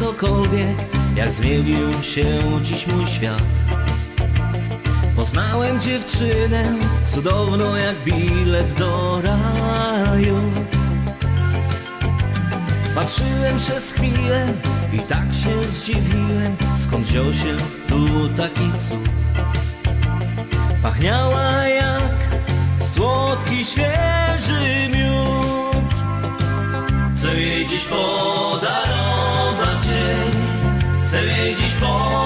cokolwiek, jak zmienił się dziś mój świat. Poznałem dziewczynę, cudowną jak bilet do raju. Patrzyłem przez chwilę i tak się zdziwiłem, skąd wziął się tu taki cud. Pachniała jak słodki, świeży miód. Chcę jej dziś podarować jej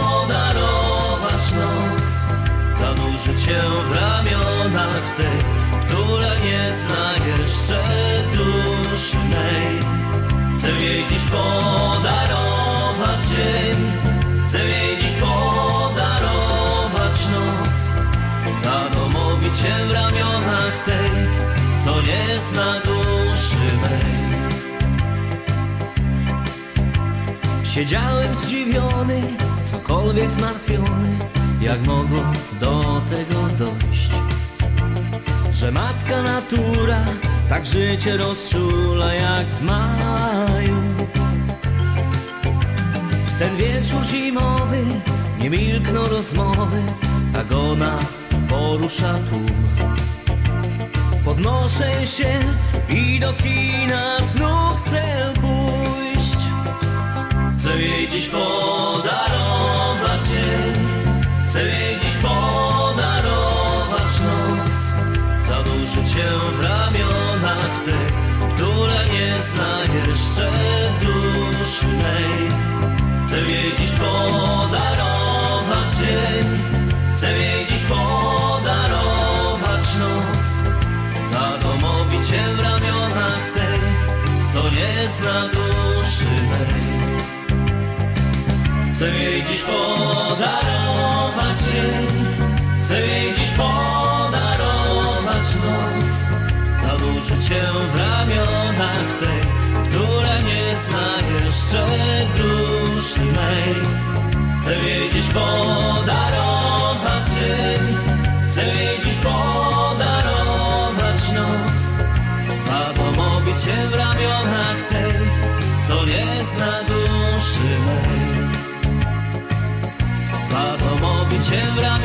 Siedziałem zdziwiony, cokolwiek zmartwiony, jak mogło do tego dojść. Że matka natura tak życie rozczula jak w maju. Ten wieczór zimowy, nie milkną rozmowy, tak ona porusza tłum. Podnoszę się i do kina znów Jej dziś podarować dziś podarować dzień, chcę jej dziś podarować noc. Zanurzyć się w ramionach tej, która nie zna jeszcze duszy mej. Chcę jej dziś podarować Chevrolet.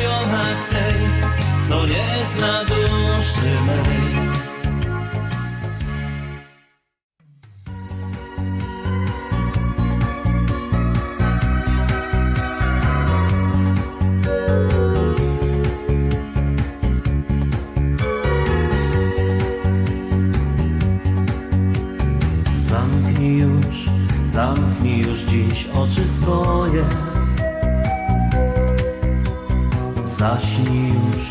Zaśnij już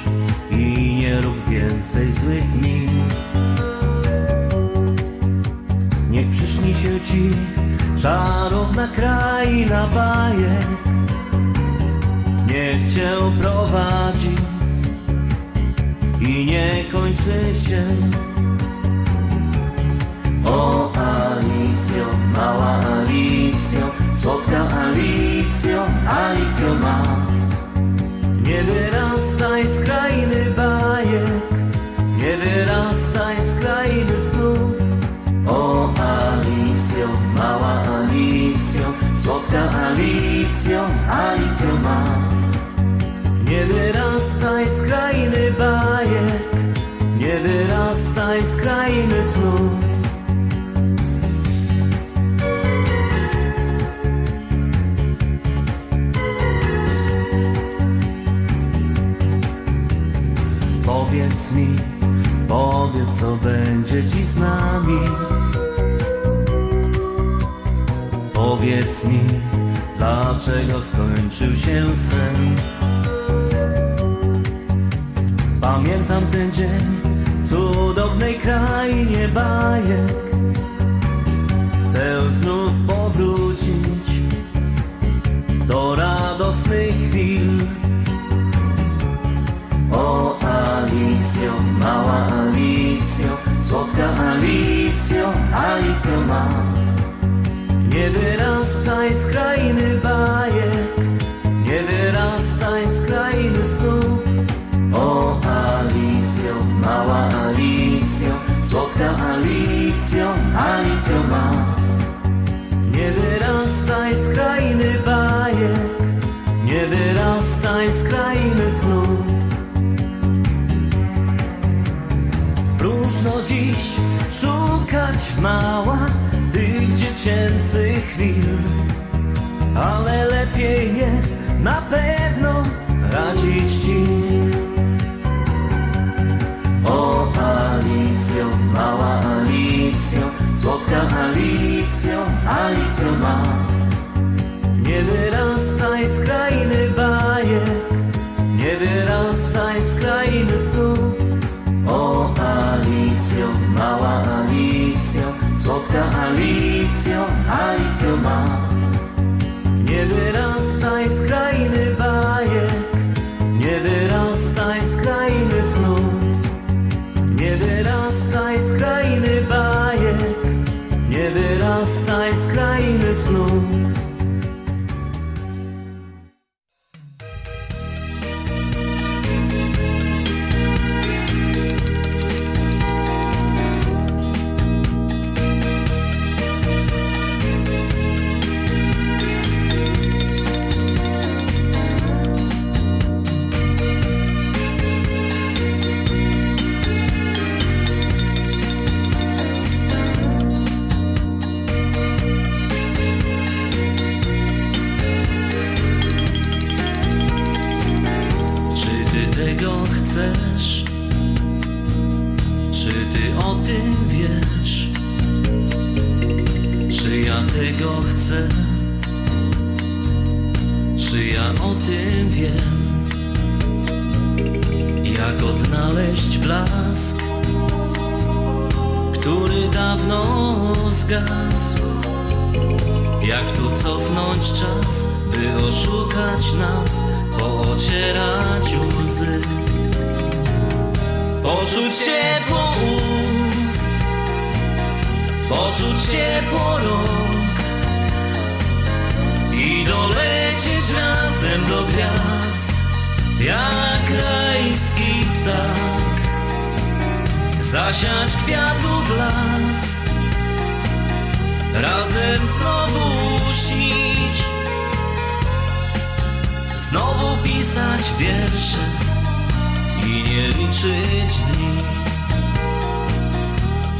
i nie rób więcej złych min. Niech przyśni się ci czarowna kraina bajek. Niech cię prowadzi i nie kończy się. O Alicjo, mała Alicjo, wyrastaj z krainy. Powiedz mi, powiedz co będzie ci z nami. Powiedz mi, dlaczego skończył się sen. Pamiętam ten dzień krainie bajek. Chcę znów powrócić do radosnych chwil. O Alicjo, mała Alicjo, słodka Alicjo, Alicjo ma. Nie wyrastaj z krainy dziś szukać mała tych dziecięcych chwil. Ale lepiej jest na pewno radzić ci. O Alicjo, mała Alicjo, słodka Alicjo, Alicjo ma. Nie wyrastaj z krainy bajek, odnaleźć blask, który dawno zgasł? Jak tu cofnąć czas, by oszukać nas, poocierać łzy? Poczuć ciepło ust, poczuć ciepło rąk i dolecieć razem do gwiazd, jak rajski ptak. Zasiać kwiatów las, razem znowu śnić, znowu pisać wiersze i nie liczyć dni.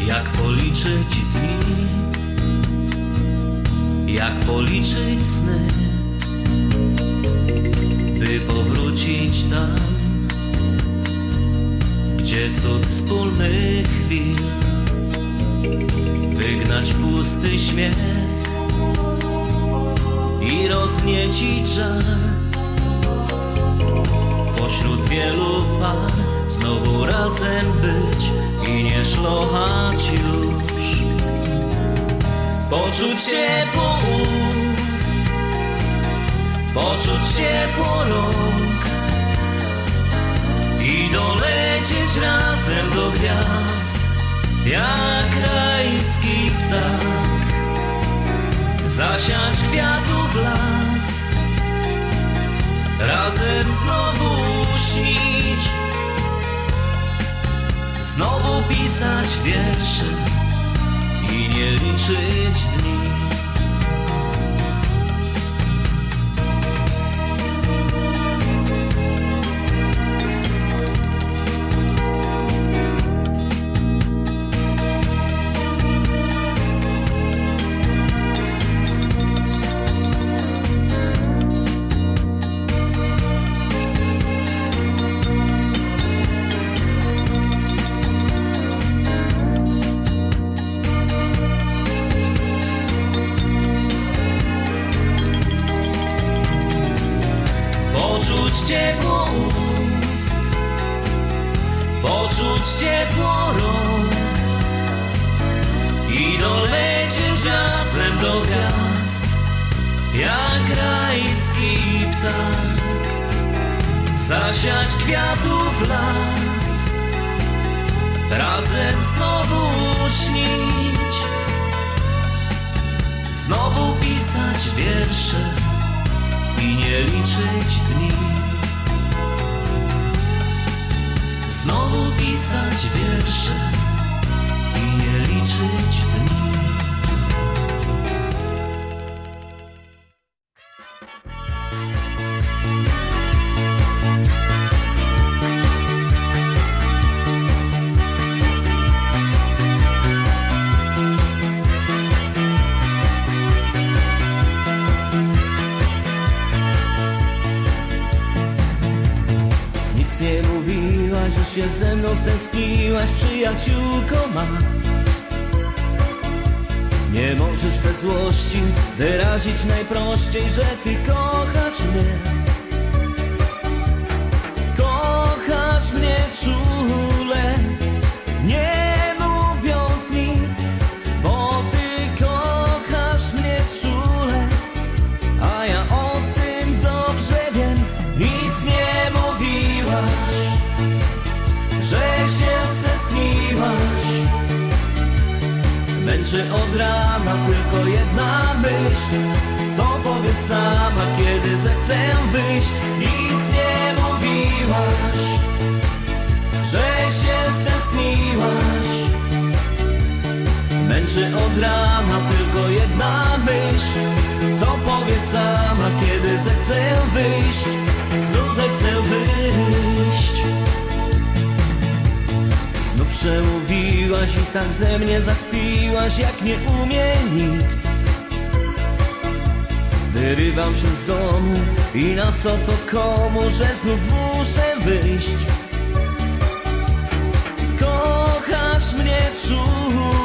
Jak policzyć dni, jak policzyć sny, by powrócić tam, gdzie cud wspólnych chwil wygnać pusty śmiech i rozniecić żal. Pośród wielu par znowu razem być i nie szlochać już. Poczuć ciepło ust, poczuć ciepło rąk i dolecieć razem do gwiazd jak rajski ptak, zasiać kwiatów las, razem znowu śnić, znowu pisać wiersze i nie liczyć dni. Poczuć ciepło rąk i dolecieć razem do gwiazd, jak rajski ptak. Zasiać kwiatów las, razem znowu śnić, znowu pisać wiersze i nie liczyć dni. pisać wiersze i nie liczyć dni. Się ze mną byłaś przyjaciółką ma. Nie możesz bez złości wyrazić najprościej, że ty kochasz mnie. Męczy od rana tylko jedna myśl? Co powiesz sama, kiedy zechcę wyjść? Nic nie mówiłaś Że się stęskniłaś Męczy od rana tylko jedna myśl. Co powiesz sama, kiedy zechcę wyjść? Znów zechcę wyjść. Znów i tak ze mnie zachwiłaś, jak nie umie nikt. Wyrywam się z domu i na co to komu, że znów muszę wyjść. Kochasz mnie czule,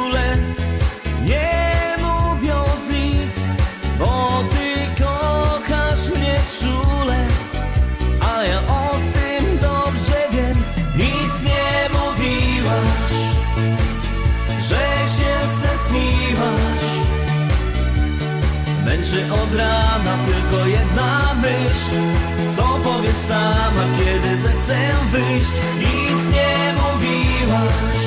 tylko jedna myśl, co powiedz sama, kiedy zechcę wyjść. Nic nie mówiłaś,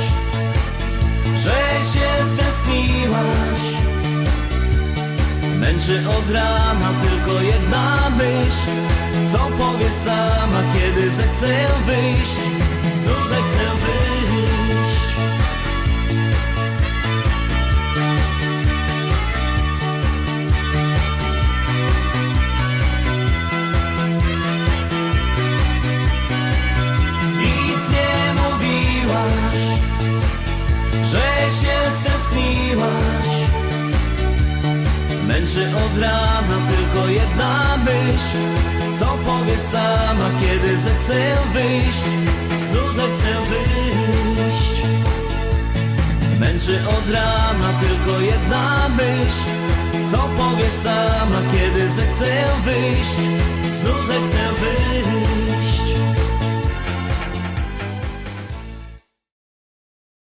że się stęskniłaś. Męczy od rana tylko jedna myśl Co powiesz sama, kiedy zechcę wyjść od rana tylko jedna myśl. Co powiesz sama, kiedy zechcę wyjść? Zechcę wyjść. Męczy od rana tylko jedna myśl. Co powiesz sama, kiedy zechcę wyjść? Znów zechcę wyjść.